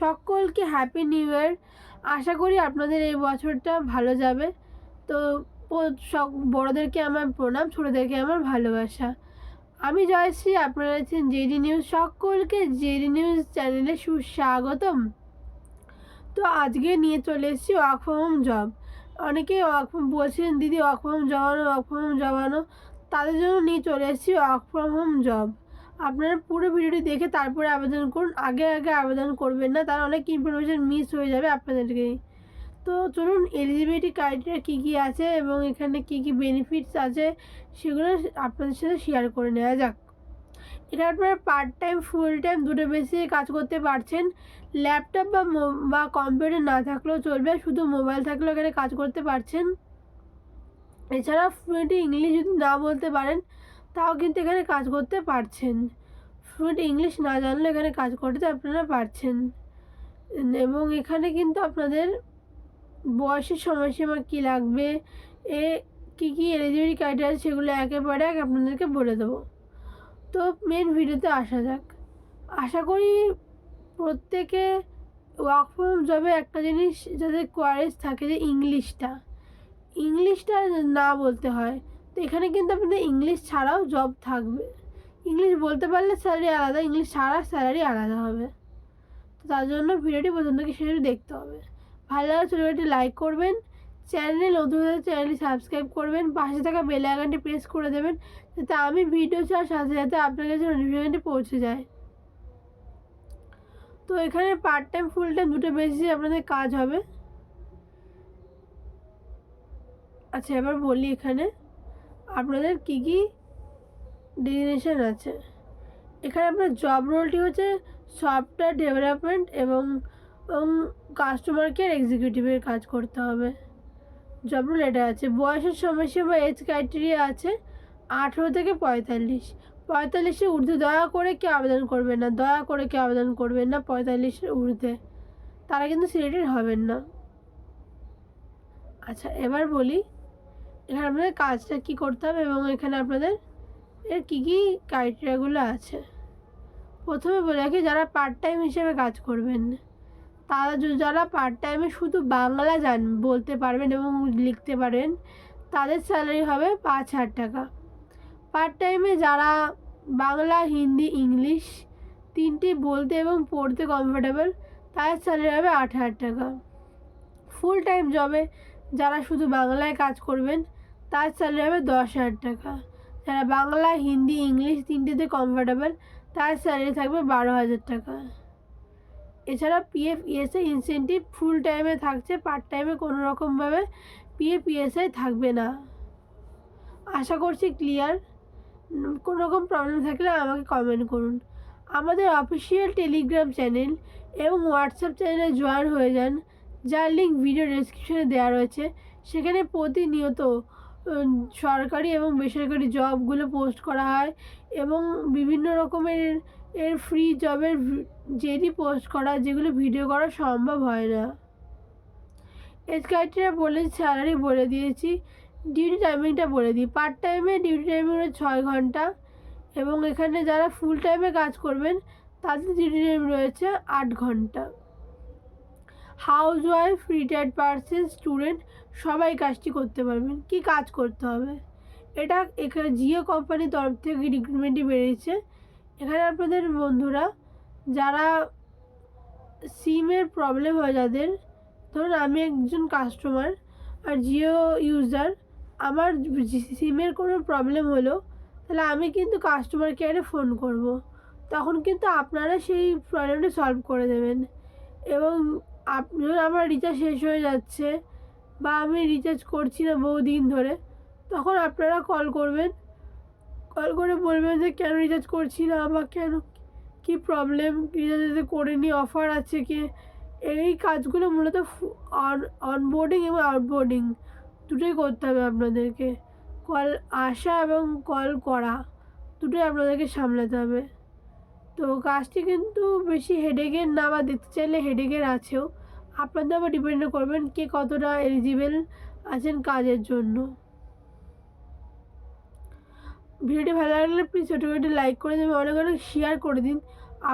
সকলকে happy new year আশা করি আপনাদের এই বছরটা ভালো যাবে। তো সব বড়োদেরকে আমার প্রণাম, ছোটোদেরকে আমার ভালোবাসা। আমি জয়শ্রী আপনারা আছেন জেডি নিউজ সকলকে জেডি নিউজ চ্যানেলে সুস্বাগতম। তো আজকে নিয়ে চলে এসেছি ওয়ার্ক ফ্রম হোম জব অনেকে ওয়ার্ক বলছিলেন, দিদি ওয়ার্ক ফ্রম হোম জমানো ওয়ার্ক ফ্রম হোম জমানো। তাদের জন্য নিয়ে চলে এসেছি ওয়ার্ক ফ্রম হোম জব আপনারা পুরো ভিডিওটি দেখে তারপরে আবেদন করুন। আগে আগে আবেদন করবেন না তার অনেক ইনফরমেশান মিস হয়ে যাবে আপনাদেরকে। তো চলুন এলিজিবিলিটি ক্রাইটেরিয়া কী কী আছে এবং এখানে কী কী বেনিফিটস আছে সেগুলো আপনাদের সাথে শেয়ার করে নেওয়া যাক। এখানে আপনারা পার্ট টাইম ফুল টাইম দুটো বেশি কাজ করতে পারছেন। ল্যাপটপ বা বা কম্পিউটার না থাকলেও চলবে, শুধু মোবাইল থাকলেও এখানে কাজ করতে পারছেন। এছাড়া ফ্লুয়েন্ট ইংলিশ যদি না বলতে পারেন তাও কিন্তু এখানে কাজ করতে পারছেন। ফ্লুয়েন্ট ইংলিশ না জানলে এখানে কাজ করতে আপনারা পারছেন। এবং এখানে কিন্তু আপনাদের বয়সের সময়সীমা কী লাগবে, এ কী কী এলিজিবিলিটি ক্রাইটেরিয়া সেগুলো একেবারে এক আপনাদেরকে বলে দেবো। তো মেন ভিডিওতে আসা যাক। আশা করি প্রত্যেকে ওয়ার্ক ফ্রম জবে একটা জিনিস, যাদের কোয়ারেজ থাকে যে ইংলিশটা ইংলিশটা না বলতে হয়। তো এখানে কিন্তু আপনাদের ইংলিশ ছাড়াও জব থাকবে। ইংলিশ বলতে পারলে স্যালারি আলাদা ইংলিশ ছাড়া স্যালারি আলাদা হবে। তো তার জন্য ভিডিওটি প্রথম থেকে শেষ দেখতে হবে। ভালো লাগলে ছোটো লাইক করবেন চ্যানেলে নতুন হলে চ্যানেলটি সাবস্ক্রাইব করবেন, পাশে থাকা বেল আইকনটি প্রেস করে দেবেন, যাতে আমি ভিডিও ছাড়ার সাথে সাথে আপনার কাছে নোটিফিকেশনটি পৌঁছে যায়। তো এখানে পার্ট টাইম ফুল টাইম দুটো বেশি আপনাদের কাজ হবে। আচ্ছা এবার বলি এখানে। আপনাদের কী কী ডেজিনেশন আছে? এখানে আপনার জব রোলটি হচ্ছে সফটওয়্যার ডেভেলপমেন্ট এবং কাস্টমার কেয়ার এক্সিকিউটিভের কাজ করতে হবে। জব রোল এটা আছে। বয়সের সময়সীমা এজ ক্রাইটেরিয়া আছে আঠেরো থেকে পঁয়তাল্লিশ। পঁয়তাল্লিশের ঊর্ধ্বে দয়া করে কেউ আবেদন করবেন না, দয়া করে কেউ আবেদন করবেন না পঁয়তাল্লিশের ঊর্ধ্বে। তারা কিন্তু সিলেক্টেড হবেন না। আচ্ছা এবার বলি এখানে আপনাদের কাজটা কী করতে হবে এবং এখানে আপনাদের এর কী কী ক্রাইটেরিয়াগুলো আছে? প্রথমে বলে রাখি, যারা পার্ট টাইম হিসেবে কাজ করবেন, তারা যারা পার্ট টাইমে শুধু বাংলা জান, বলতে পারবেন এবং লিখতে পারেন, তাদের স্যালারি হবে পাঁচ হাজার টাকা। পার্ট টাইমে যারা বাংলা, হিন্দি, ইংলিশ তিনটি বলতে এবং পড়তে কমফোর্টেবল তাদের স্যালারি হবে আট হাজার টাকা। ফুল টাইম জবে যারা শুধু বাংলায় কাজ করবেন তার স্যালারি হবে দশ হাজার টাকা। যারা বাংলা, হিন্দি, ইংলিশ তিনটেতে কমফোর্টেবল তার স্যালারি থাকবে বারো হাজার টাকা। এছাড়া পিএফ ইএসআই ইনসেন্টিভ ফুল টাইমে থাকছে পার্ট টাইমে কোনো রকমভাবে পিএফ ইএসআই থাকবে না। আশা করছি ক্লিয়ার কোনো রকম প্রবলেম থাকলে আমাকে কমেন্ট করুন। আমাদের অফিসিয়াল টেলিগ্রাম চ্যানেল এবং হোয়াটসঅ্যাপ চ্যানেলে জয়েন হয়ে যান। যার লিঙ্ক ভিডিও ডেসক্রিপশনে দেওয়া রয়েছে। সেখানে প্রতিনিয়ত সরকারি এবং বেসরকারি জবগুলো পোস্ট করা হয় এবং বিভিন্ন রকমের এর ফ্রি জবের জেডি পোস্ট করা যেগুলো ভিডিও করা সম্ভব হয় না। এজ ক্রাইটেরিয়া বলে, স্যালারি বলে দিয়েছি, ডিউটি টাইমিংটা বলে দিই। পার্ট টাইমে ডিউটি টাইমিং ছয় ঘণ্টা এবং এখানে যারা ফুল টাইমে কাজ করবেন, তাদের ডিউটি টাইম রয়েছে আট ঘণ্টা। House wife retired person, student, সবাই কাজটি করতে পারবেন। কি কাজ করতে হবে? এটা এখানে জিও কোম্পানির তরফ থেকে রিক্রুটমেন্টই বেরিয়েছে। এখানে আপনাদের বন্ধুরা, যারা সিমের প্রবলেম হয় যাদের, ধরুন আমি একজন কাস্টমার আর জিও ইউজার আমার সিমের কোনো প্রবলেম হলো, তাহলে আমি কিন্তু কাস্টমার কেয়ারে ফোন করব। তখন কিন্তু আপনারা সেই প্রবলেমটা সলভ করে দেবেন। এবং আপ ধরুন আমার রিচার্জ শেষ হয়ে যাচ্ছে বা আমি রিচার্জ করছি না বহুদিন ধরে, তখন আপনারা কল করবেন। কল করে বলবেন যে, কেন রিচার্জ করছি না? বা কেন? কী প্রবলেম রিচার্জ করে নি অফার আছে কি? এই কাজগুলো মূলত অন অনবোর্ডিং এবং আউটবোর্ডিং দুটোই করতে হবে আপনাদেরকে। কল আসা এবং কল করা দুটোই আপনাদেরকে সামলাতে হবে। তো কাজটি কিন্তু বেশি হেডেকের না, বা দেখতে চাইলে হেডেকের আছেও। আপনাদের আবার ডিপেন্ড করবেন কে কতটা এলিজিবেল আছেন কাজের জন্য। ভিডিওটি ভালো লাগলে প্লিজ ছোটো করে লাইক করে দেবেন, অনেক অনেক শেয়ার করে দিন।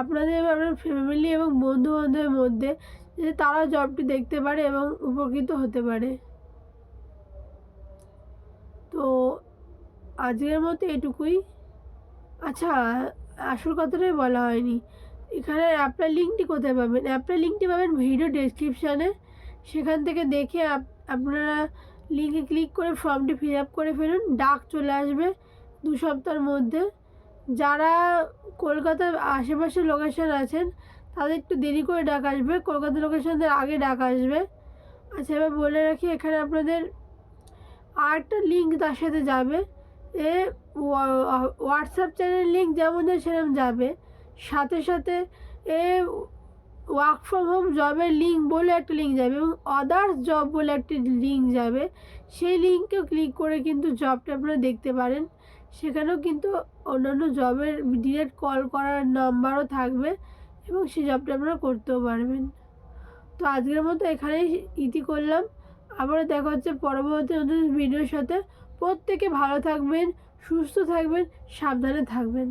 আপনাদের আপনার ফ্যামিলি এবং বন্ধু বান্ধবের মধ্যে, যাতে তারা জবটি দেখতে পারে এবং উপকৃত হতে পারে। তো আজকের মতো এটুকুই। আচ্ছা আসল কথাটাই বলা হয়নি। এখানে অ্যাপটার লিঙ্কটি কোথায় পাবেন? অ্যাপটার লিঙ্কটি পাবেন ভিডিও ডেসক্রিপশানে সেখান থেকে দেখে আপ- আপনারা লিঙ্কে ক্লিক করে ফর্মটি ফিল আপ করে ফেলুন। ডাক চলে আসবে দু সপ্তাহের মধ্যে। যারা কলকাতার আশেপাশে লোকেশান আছেন, তাদের একটু দেরি করে ডাক আসবে। কলকাতা লোকেশনদের আগে ডাক আসবে। আচ্ছা এবার বলে রাখি, এখানে আপনাদের আরেকটা লিঙ্ক তার সাথে যাবে। এ হোয়াটসঅ্যাপ চ্যানেল লিঙ্ক যেমন যায় সেরকম যাবে। সাথে সাথে, এ ওয়ার্ক ফ্রম হোম জবের লিঙ্ক বলে একটা লিঙ্ক যাবে এবং আদার্স জব বলে একটি লিঙ্ক যাবে। সেই লিঙ্কেও ক্লিক করে কিন্তু জবটা আপনারা দেখতে পারেন। সেখানেও কিন্তু অন্যান্য জবের ডিরেক্ট কল করার নাম্বারও থাকবে এবং সেই জবটা আপনারা করতেও পারবেন। তো আজকের মতো এখানেই ইতি করলাম। আবারও দেখা হচ্ছে পরবর্তী নতুন ভিডিওর সাথে। প্রত্যেকে ভালো থাকবেন সুস্থ থাকবেন সাবধানে থাকবেন।